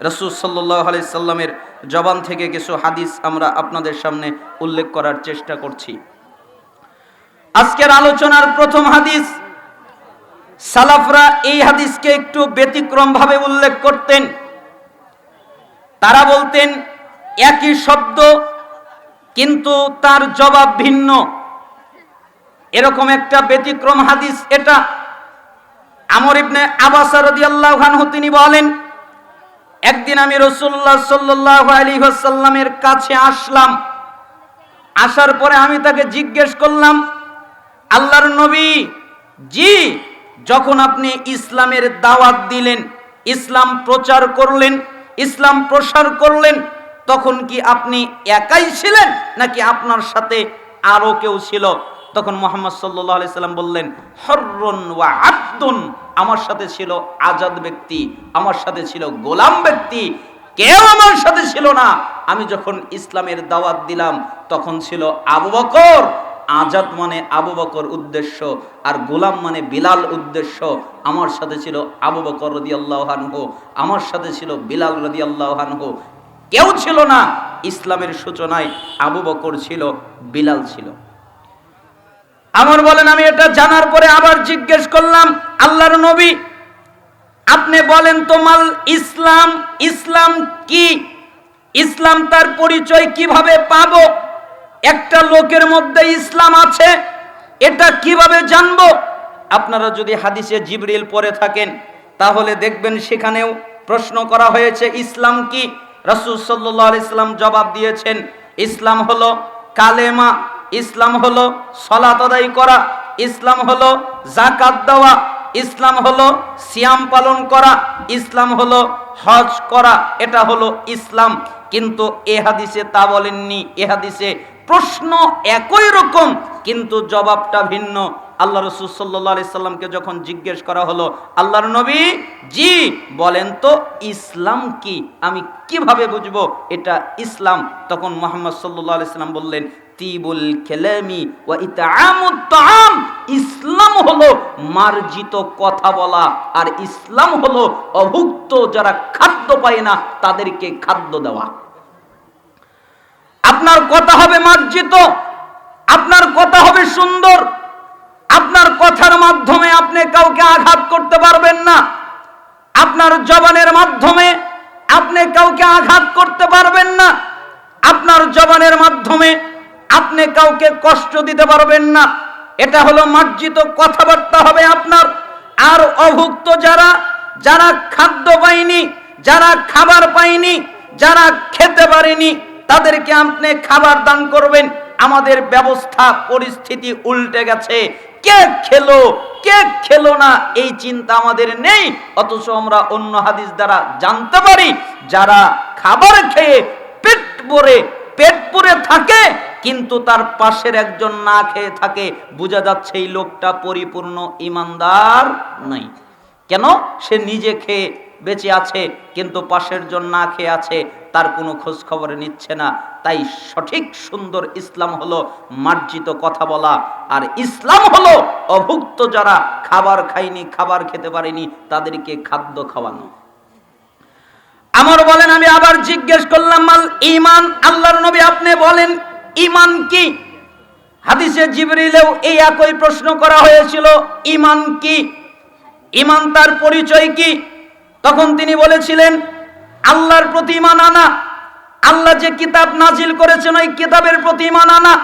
রসুল সাল্লাহ আলি সাল্লামের জবান থেকে কিছু হাদিস আমরা আপনাদের সামনে উল্লেখ করার চেষ্টা করছি। আজকের আলোচনার প্রথম হাদিস, সালাফরা এই হাদিসকে একটু ব্যতিক্রমভাবে উল্লেখ করতেন। তারা বলতেন, একই শব্দ, কিন্তু তার জবাব ভিন্ন। এরকম একটা ব্যতিক্রম হাদিস এটা। আমর ইবনে আবাস রাদিয়াল্লাহু আনহু তিনি বলেন একদিন আমি রসুল্লাহ সাল্লাল্লাহু আলাইহি ওয়াসাল্লামের কাছে আসলাম। আসার পরে আমি তাকে জিজ্ঞেস করলাম, আল্লাহর নবী, জি, যখন আপনি ইসলামের দাওয়াত দিলেন, ইসলাম প্রচার করলেন, ইসলাম প্রসার করলেন, তখন কি আপনি একাই ছিলেন নাকি আপনার সাথে আরও কেউ ছিল? তখন মোহাম্মদ সাল্লাহ সাল্লাম বললেন, হর্রন ওয়া আব্দুন। আমার সাথে ছিল আজাদ ব্যক্তি, আমার সাথে ছিল গোলাম ব্যক্তি, কেউ আমার সাথে ছিল না। আমি যখন ইসলামের দাওয়াত দিলাম, তখন ছিল আবু বকর। আজাদ মানে আবু বকর উদ্দেশ্য আর গোলাম মানে বিলাল উদ্দেশ্য। আমার সাথে ছিল আবু বকর রদি আল্লাহানহু আমার সাথে ছিল বিলাল রদি আল্লাহানহু কেউ ছিল না। ইসলামের সূচনায় আবু বকর ছিল, বিলাল ছিল। আমার বলেন, আমি এটা জানার পরে আবার জিজ্ঞেস করলাম, আল্লাহর নবী, আপনি বলেন তোমাল ইসলাম ইসলাম কি? ইসলাম তার পরিচয় কীভাবে পাব? একটা লোকের মধ্যে ইসলাম আছে, এটা কীভাবে জানব? আপনারা যদি হাদিসে জিবরিল পড়ে থাকেন, তাহলে দেখবেন সেখানেও প্রশ্ন করা হয়েছে, ইসলাম কি? রাসূল সাল্লাল্লাহু আলাইহি সাল্লাম জবাব দিয়েছেন, ইসলাম হলো কালেমা ইসলাম হলো সলাত আদায় করা, ইসলাম হলো জাকাত দেওয়া, ইসলাম হলো সিয়াম পালন করা, ইসলাম হলো হজ করা, এটা হলো ইসলাম। কিন্তু এ হাদিসে তা বলেননি, এ হাদিসে প্রশ্ন একই রকম, কিন্তু জবাবটা ভিন্ন। আল্লাহ রসুল সাল্লাহ সাল্লামকে যখন জিজ্ঞেস করা হলো, আল্লাহর নবী, জি, বলেন তো ইসলাম কি? আমি কীভাবে বুঝব? এটা ইসলাম। তখন মোহাম্মদ সাল্লাহ সাল্লাম বললেন ইসলাম হলো মার্জিত কথা বলা, আর ইসলাম হলো অভুক্ত যারা খাদ্য পায় না, তাদেরকে খাদ্য দেওয়া। আপনার কথা হবে মার্জিত, আপনার কথা হবে সুন্দর, আপনার কথার মাধ্যমে আপনি কাউকে আঘাত করতে পারবেন না। আপনার জবানের মাধ্যমে আপনি কাউকে আঘাত করতে পারবেন না। আপনার জবানের মাধ্যমে আপনি কাউকে কষ্ট দিতে পারবেন না। এটা হলো মার্জিত কথাবার্তা হবে আপনার। আর অভুক্ত যারা যারা খাদ্য পায়নি, যারা খাবার পায়নি, যারা খেতে পারেনি, তাদেরকে আপনি খাবার দান করবেন। আমাদের ব্যবস্থা, পরিস্থিতি উল্টে গেছে। কে খেলো কে খেলো না, এই চিন্তা আমাদের নেই। অথচ আমরা অন্য হাদিস দ্বারা জানতে পারি, যারা খাবার খেয়ে পেট ভরে, পেট পুরে থাকে কিন্তু তার পাশের একজন না খেয়ে থাকে, বোঝা যাচ্ছে এই লোকটা পরিপূর্ণ ইমানদার নাই কেন? সে নিজে খেয়ে বেঁচে আছে, কিন্তু পাশের জন না খেয়ে আছে, তার কোনো খোঁজ খবরে নিচ্ছে না। তাই সঠিক সুন্দর ইসলাম হলো মার্জিত কথা বলা, আর ইসলাম হলো অভুক্ত যারা খাবার খায়নি, খাবার খেতে পারেনি, তাদেরকে খাদ্য খাওয়ানো। আমার বলেন, আমি আবার জিজ্ঞেস করলাম মাল ইমান আল্লাহর নবী আপনি বলেন ইমান কি? হাদিসে জিবরিলেও এই একই প্রশ্ন করা হয়েছিল, ইমান কি? ইমান তার পরিচয় কি? তখন তিনি বলেছিলেন, আল্লাহর প্রতি ইমান আনা, আল্লাহ যে কিতাব নাজিল করেছেন ওই কিতাবের প্রতি ইমান আনা,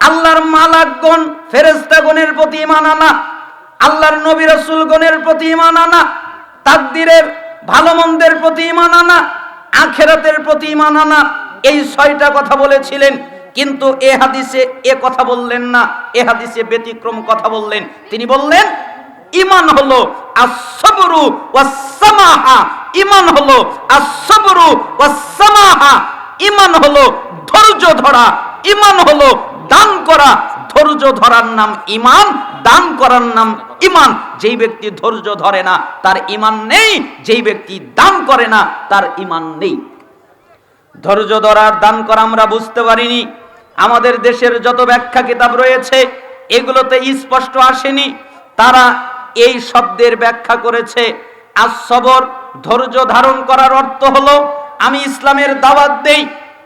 আল্লাহর মালাকগণ ফেরেস্তাগণের প্রতি ইমান আনা, আল্লাহর নবী রসুলগণের প্রতি ইমান আনা, তাকদিরের ভালো মন্দের প্রতি ইমান আনা, আখেরাতের প্রতি ইমান আনা, এই ছয়টা কথা বলেছিলেন। কিন্তু এ হাদিসে এ কথা বললেন না, এ হাদিসে ব্যতিক্রম কথা বললেন। তিনি বললেন, ইমান হলো আসবরু ওয়াসসামাহা, ইমান হলো আসবরু ওয়াসসামাহা, ইমান হলো ধৈর্য ধরা, ইমান হলো দান করা, ধৈর্য ধরার নাম ইমান, দান করার নাম ইমান। যেই ব্যক্তি ধৈর্য ধরে না, তার ইমান নেই, যেই ব্যক্তি দান করে না, তার ইমান নেই। ধৈর্য ধরার দান করা আমরা বুঝতে পারিনি। আমাদের দেশের যত ব্যাখ্যা কিতাব রয়েছে, এগুলোতে স্পষ্ট আসেনি। তারা এই শব্দের ব্যাখ্যা করেছে আসবর ধৈর্য ধারণ করার অর্থ হলো, আমি ইসলামের দাওয়াত দেই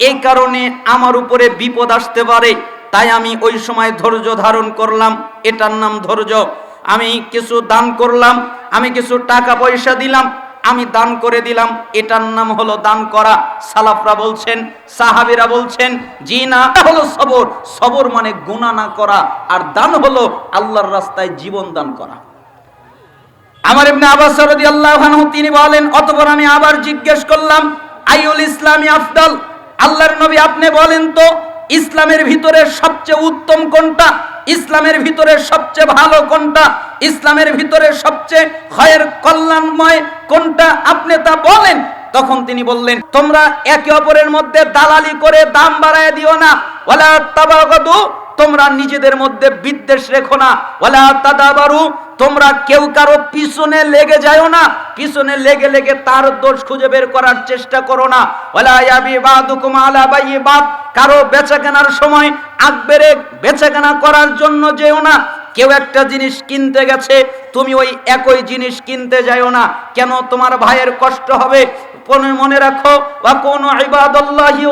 এই কারণে আমার উপরে বিপদ আসতে পারে, তাই আমি ওই সময় ধৈর্য ধারণ করলাম, এটার নাম ধৈর্য। আমি কিছু দান করলাম, আমি কিছু টাকা পয়সা দিলাম আমি দান করে দিলাম। এটার নাম হলো দান করা। সালাফরা বলছেন, সাহাবিরা বলছেন জি না হলো সবর। সবর মানে গুণা না করা। আর দান হলো আল্লাহর রাস্তায় জীবন দান করা। আমার ইবনে আব্বাস রাদিয়াল্লাহু তিনি বলেন, অতঃপর আমি আবার জিজ্ঞেস করলাম আইউল ইসলামি আফদাল? আল্লাহর নবী আপনি বলেন তো, ইসলামের ভিতরে সবচেয়ে উত্তম কোনটা? ইসলামের ভিতরে সবচেয়ে ভালো কোনটা? ইসলামের ভিতরে সবচেয়ে খয়ের কল্যাণময় কোনটা? আপনি তা বলেন। তখন তিনি বললেন, তোমরা একে অপরের মধ্যে দালালি করে দাম বাড়ায় দিও না। তোমরা নিজেদের মধ্যে বিদ্বেষ রেখো না। ওয়ালা তাদাবারু, তোমরা কেউ কারও পিছনে লেগে যাও না। পিছনে লেগে লেগে তার দোষ খুঁজে বের করার চেষ্টা করো না। কারও বেচা কেনার সময় আকবেরে বেচা কেনা করার জন্য যেও না। কেউ একটা জিনিস কিনতে গেছে, তুমি ওই একই জিনিস কিনতে যাও না। কেন তোমার ভাইয়ের কষ্ট হবে? মনে রাখো বা কোন ইবাদুল্লাহি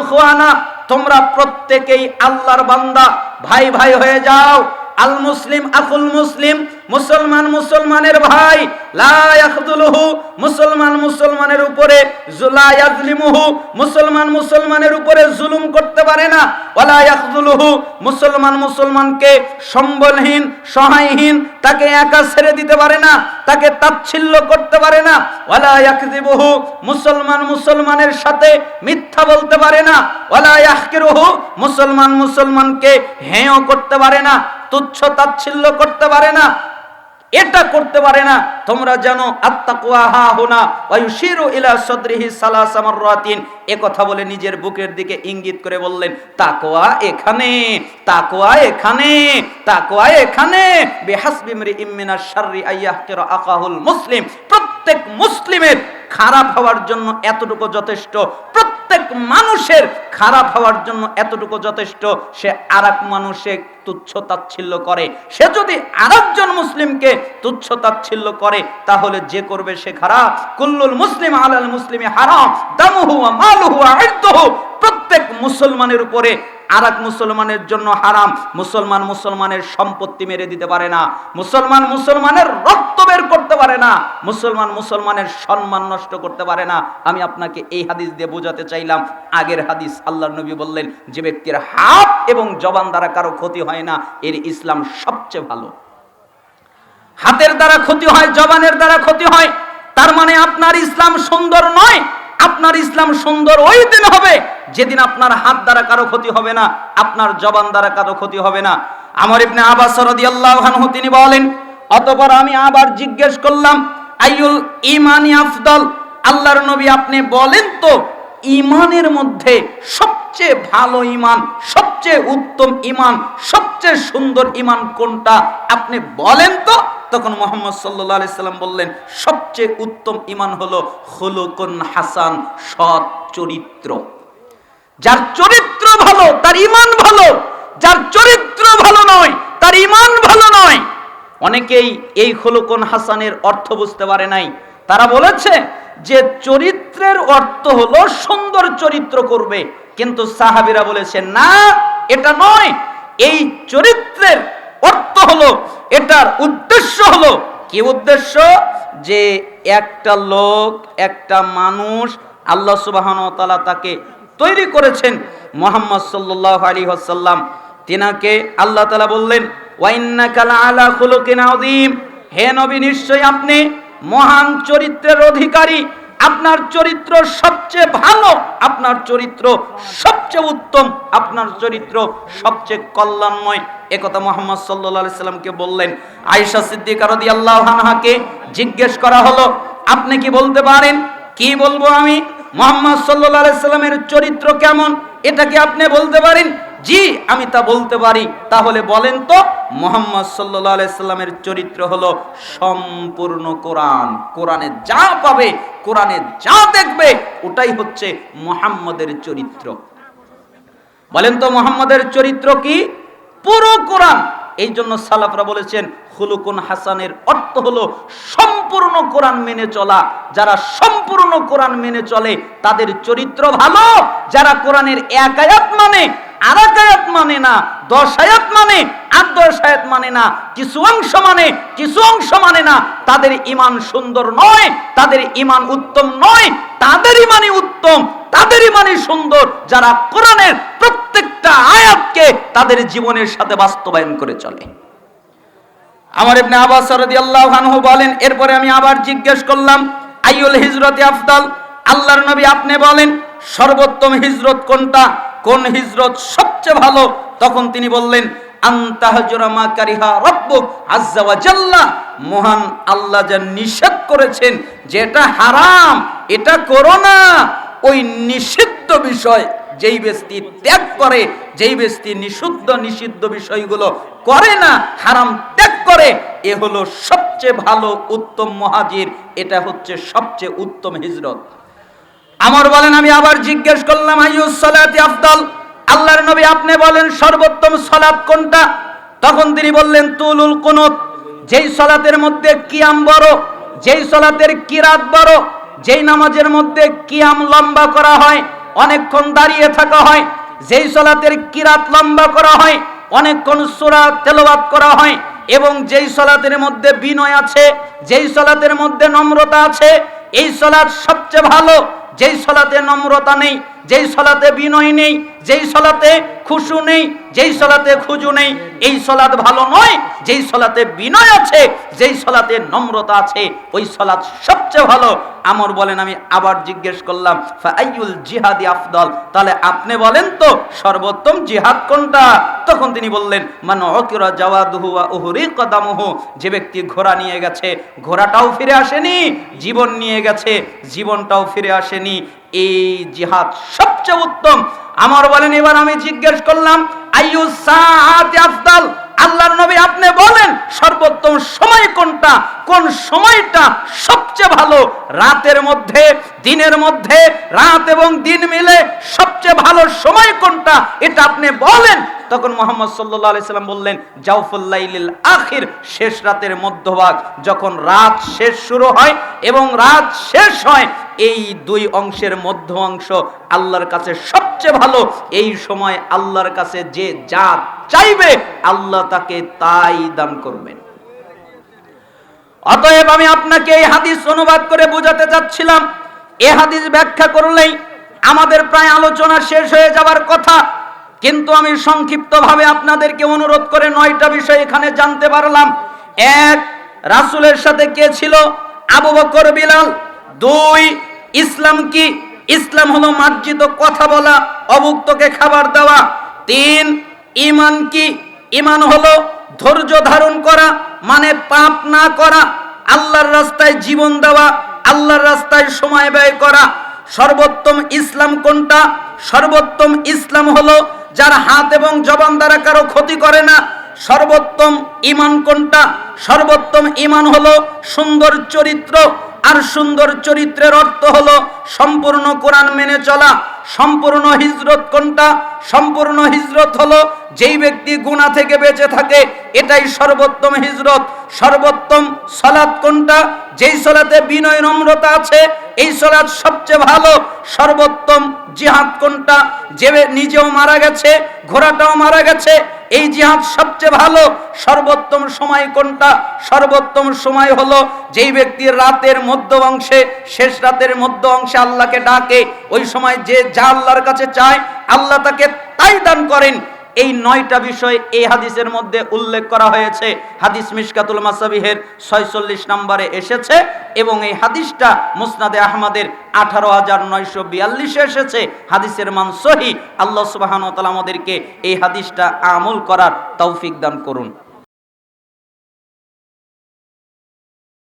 তোমরা প্রত্যেকেই আল্লাহর বান্দা। ভাই ভাই হয়ে যাও। আল মুসলিম আকুল মুসলিম, মুসলমান মুসলমানের ভাই, লা ইয়াখদুলুহু, মুসলমান মুসলমানের উপরে জুলা ইয়াজলিমুহু মুসলমান মুসলমানের উপরে জুলুম করতে পারে না। ইয়াখদুলুহু, মুসলমান মুসলমানকে সম্বলহীন, সহায়হীন, তাকে একা ছেড়ে দিতে পারে না, তাকে তাচ্ছিল্য করতে পারে না। ইয়াকযিবুহু মুসলমান মুসলমানের সাথে মিথ্যা বলতে পারে না। ইয়াহকিরুহু, মুসলমান মুসলমানকে হেয় করতে পারে না। তুচ্ছ তাচ্ছিল্য করতে পারে না। এটা করতে পারে না। তোমরা জানো এ কথা বলে নিজের বুকের দিকে ইঙ্গিত করে বললেন, তাকওয়া এখানে তাকওয়া এখানে তাকওয়া এখানে। মুসলিম। প্রত্যেক মুসলিমের খারাপ হওয়ার জন্য এতটুকু যথেষ্ট। প্রত্যেক মানুষের খারাপ হওয়ার জন্য এতটুকু যথেষ্ট। সে আর এক মানুষে তুচ্ছ তাচ্ছিল্য করে। সে যদি আরেকজন মুসলিমকে তুচ্ছ তাচ্ছিল্য করে, তাহলে যে করবে সে খারাপ। কুল্লুল মুসলিম আলাল মুসলিমে হারাম, দামুহু মালুহু ওয়া ইরদুহু। প্রত্যেক মুসলমানের উপরে আর মুসলমানের জন্য হারাম। মুসলমান মুসলমানের সম্পত্তি মেরে দিতে পারে না। মুসলমান মুসলমানের রক্ত বের করতে পারে না, মুসলমান মুসলমানের সম্মান নষ্ট করতে পারে না। আমি আপনাকে এই হাদিস দিয়ে বোঝাতে চাইলাম, আগের হাদিস আল্লাহ নবী বললেন, যে ব্যক্তির হাত এবং জবান দ্বারা কারও ক্ষতি হয় না, এর ইসলাম সবচেয়ে ভালো। হাতের দ্বারা ক্ষতি হয়, জবানের দ্বারা ক্ষতি হয়, তার মানে আপনার ইসলাম সুন্দর নয়, আপনার ইসলাম সুন্দর ওই দিন হবে যেদিন আপনার হাত দ্বারা কারও ক্ষতি হবে না, আপনার জবান দ্বারা কারও ক্ষতি হবে না। আমার ইবনে আব্বাস রাদিয়াল্লাহু আনহু তিনি বলেন অতঃপর আমি আবার জিজ্ঞেস করলাম আইউল ইমানি আফদল? আল্লাহর নবী আপনি বলেন তো ইমানের মধ্যে সবচেয়ে ভালো ইমান সবচেয়ে উত্তম ইমান সবচেয়ে সুন্দর ইমান কোনটা? আপনি বলেন তো। তখন মোহাম্মদ সাল্লাহ আলি সাল্লাম বললেন, সবচেয়ে উত্তম ইমান হলো হলুকুন হাসান, সৎ চরিত্র। যার চরিত্র ভালো, তার ইমান ভালো যার চরিত্র ভালো নয় তার ইমান ভালো নয় অনেকেই এই হলুকুন হাসানের অর্থ বুঝতে পারে নাই। তারা বলেছে যে চরিত্রের অর্থ হলো সুন্দর চরিত্র করবে। কিন্তু সাহাবিরা বলেছে, না, এটা নয়। এই চরিত্রের অর্থ হলো, এটার উদ্দেশ্য হলো, কি উদ্দেশ্য? যে একটা লোক, একটা মানুষ আল্লাহ সুবাহন তালা তাকে তৈরি করেছেন মোহাম্মদ সাল্লাহ আলী হাসাল্লাম তিনাকে আল্লাহ তালা বললেন আলা খুলুকিন আযীম। হে নবী, নিশ্চয়ই আপনি মহান চরিত্রের অধিকারী। আপনার চরিত্র সবচেয়ে ভালো, আপনার চরিত্র সবচেয়ে উত্তম, আপনার চরিত্র সবচেয়ে কল্যাণময়। একথা মোহাম্মদ সাল্লাহ সাল্লামকে বললেন। আয়েশা সিদ্দিকা রাদিয়াল্লাহু আনহাকে জিজ্ঞেস করা হলো, আপনি কি বলতে পারেন? কি বলব আমি? মোহাম্মদ সাল্লাহ সাল্লামের চরিত্র কেমন? এটা কি আপনি বলতে পারেন? জি, আমি তা বলতে পারি। তাহলে বলেন তো, মোহাম্মদ সাল্লামের চরিত্র হলো সম্পূর্ণ কোরআন। কোরআনে যা পাবে, কোরআনে যা দেখবে, ওটাই হচ্ছে মোহাম্মদের চরিত্র। বলেন তো, মোহাম্মদের চরিত্র কি? পুরো কোরআন। এই জন্য সালাফরা বলেছেন হুলুকুন হাসানের অর্থ হলো সম্পূর্ণ কোরআন মেনে চলা। যারা সম্পূর্ণ কোরআন মেনে চলে, তাদের চরিত্র ভালো। যারা কোরআনের এক আয়াত মানে আর আয়াত মানে না দশ আয়াত মানে আর দশ আয়াত মানে না, কিছু অংশ মানে কিছু অংশ মানে না, তাদের ইমান সুন্দর নয়, তাদের ইমান উত্তম নয়, তাদের ইমানই উত্তম, তাদের ইমানই সুন্দর, যারা কোরআনের প্রত্যেকটা আয়াতকে তাদের জীবনের সাথে বাস্তবায়ন করে চলে। আমার ইবনে আব্বাস বলেন, এরপরে আমি আবার জিজ্ঞেস করলাম আইউল হিজরতে আফদাল? আল্লাহর নবী আপনি বলেন, সর্বোত্তম হিজরত কোনটা? কোন হিজরত সবচেয়ে ভালো? তখন তিনি বললেন মহান আল্লাহ যা নিষেধ করেছেন যে এটা হারাম, এটা করো না। ওই নিষিদ্ধ বিষয় যেই ব্যক্তি ত্যাগ করে, যেই ব্যক্তি নিষিদ্ধ নিষিদ্ধ বিষয়গুলো করে না, হারাম ত্যাগ করে, এ হলো সবচেয়ে ভালো উত্তম মহাজির, এটা হচ্ছে সবচেয়ে উত্তম হিজরত। আমার বলেন, আমি আবার জিজ্ঞেস করলাম আইয়ুস সালাতি আফদল? আল্লাহর নবী আপনি বলেন, সর্বোত্তম সালাত কোনটা? তখন তিনি বললেন, তুলুল কুনুত, যেই সালাতের মধ্যে কিয়াম বড়, যেই সালাতের কিরাত বড়, যেই নামাজের মধ্যে কিয়াম লম্বা করা হয়, অনেকক্ষণ দাঁড়িয়ে থাকা হয়, যেই সালাতের কিরাত লম্বা করা হয়, অনেকক্ষণ সূরা তেলাওয়াত করা হয় এবং যেই সলাতের মধ্যে বিনয় আছে, যেই সলাতের মধ্যে নম্রতা আছে, এই সালাত সবচেয়ে ভালো যেই সলাতে নম্রতা নেই যেই সলাতে বিনয় নেই যেই সলাতে খুশু নেই, যেই সলাতে খুজু নেই, এই সলাত ভালো নয়, যেই সলাতে বিনয় আছে, যেই সলাতে নম্রতা আছে, ওই সলাত সবচেয়ে ভালো। আমর বলেন, আমি আবার জিজ্ঞেস করলাম ফাইউল জিহাদি আফদল? তাহলে আপনি বলেন তো, সর্বোত্তম জিহাদ কোনটা? তখন তিনি বললেন, মান অকিরা জাওয়াদুহু ওয়া উহরি কদামুহু। যে ব্যক্তি ঘোড়া নিয়ে গেছে, ঘোড়াটাও ফিরে আসেনি, জীবন নিয়ে গেছে, জীবনটাও ফিরে আসেনি। এই জিহাদ সবচেয়ে উত্তম। আমার বলেন, এবার আমি জিজ্ঞেস করলাম, আইয়ু সাআতি আফদাল? আল্লাহর নবী আপনি বলেন, সর্বোত্তম সময় কোনটা? কোন সময়টা সবচেয়ে ভালো? রাতের মধ্যে দিনের মধ্যে, রাত এবং দিন মিলে সবচেয়ে ভালো সময় কোনটা? এটা আপনি বলেন। তখন মোহাম্মদ সাল্লাহ আলাইসাল্লাম বললেন জাউফুল্লাইলিল আখির শেষ রাতের মধ্যভাগ। যখন রাত শেষ শুরু হয় এবং রাত শেষ হয়, এই দুই অংশের মধ্য অংশ আল্লাহর কাছে সবচেয়ে ভালো। এই সময় আল্লাহর কাছে যে যা চাইবে, আল্লাহ তাকে তাই দান করবেন। অতএব আমি আপনাকে এই হাদিস অনুবাদ করে বোঝাতে চাচ্ছিলাম এ হাদিস ব্যাখ্যা করলেই আমাদের প্রায় আলোচনা শেষ হয়ে যাবার কথা। কিন্তু আমি সংক্ষিপ্তভাবে আপনাদেরকে অনুরোধ করে নয়টা বিষয় এখানে জানতে পারলাম। এক, রাসুলের সাথে কে ছিল? আবু বকর, বিলাল। দুই, ইসলাম কি? ইসলাম হলো মার্জিত কথা বলা, অভুক্তকে খাবার দেওয়া। তিন ইমান কি? ইমান হলো ধৈর্য ধারণ করা মানে পাপ না করা, আল্লাহর রাস্তায় জীবন দেওয়া। আল্লাহর রাস্তায় সময় ব্যয় করা। সর্বোত্তম ইসলাম কোনটা? সর্বোত্তম ইসলাম হলো যার হাত এবং জবান দ্বারা কারও ক্ষতি করে না। সর্বোত্তম ইমান কোনটা? সর্বোত্তম ইমান হলো সুন্দর চরিত্র আর সুন্দর চরিত্রের অর্থ হলো সম্পূর্ণ কোরআন মেনে চলা, সম্পূর্ণ হিজরত কোনটা? সম্পূর্ণ হিজরত হলো যেই ব্যক্তি গুণা থেকে বেঁচে থাকে, এটাই সর্বোত্তম হিজরত। সর্বোত্তম সলাৎ কোনটা? যেই সলাতে বিনয় নম্রতা আছে এই সলাৎ সবচেয়ে ভালো, সর্বোত্তম জিহাদ কোনটা? যে নিজেও মারা গেছে, ঘোড়াটাও মারা গেছে, এই জিহাদ সবচেয়ে ভালো, সর্বোত্তম সময় কোনটা? সর্বোত্তম সময় হলো যেই ব্যক্তির রাতের মধ্য অংশে শেষ রাতের মধ্য অংশে আল্লাহকে ডাকে, ওই সময় যে যা আল্লাহর কাছে চায়, আল্লাহ তাকে তাই দান করেন। এই নয়টা বিষয় এই হাদিসের মধ্যে উল্লেখ করা হয়েছে। হাদিস মিশকাতুল মাসাবিহের ছয়চল্লিশ নম্বরে এসেছে এবং এই হাদিসটা মুসনাদে আহমদের আঠারো হাজার নয়শো বিয়াল্লিশে এসেছে। হাদিসের মান সহি। আল্লাহ সুবাহানতাল আমাদেরকে এই হাদিসটা আমল করার তৌফিক দান করুন।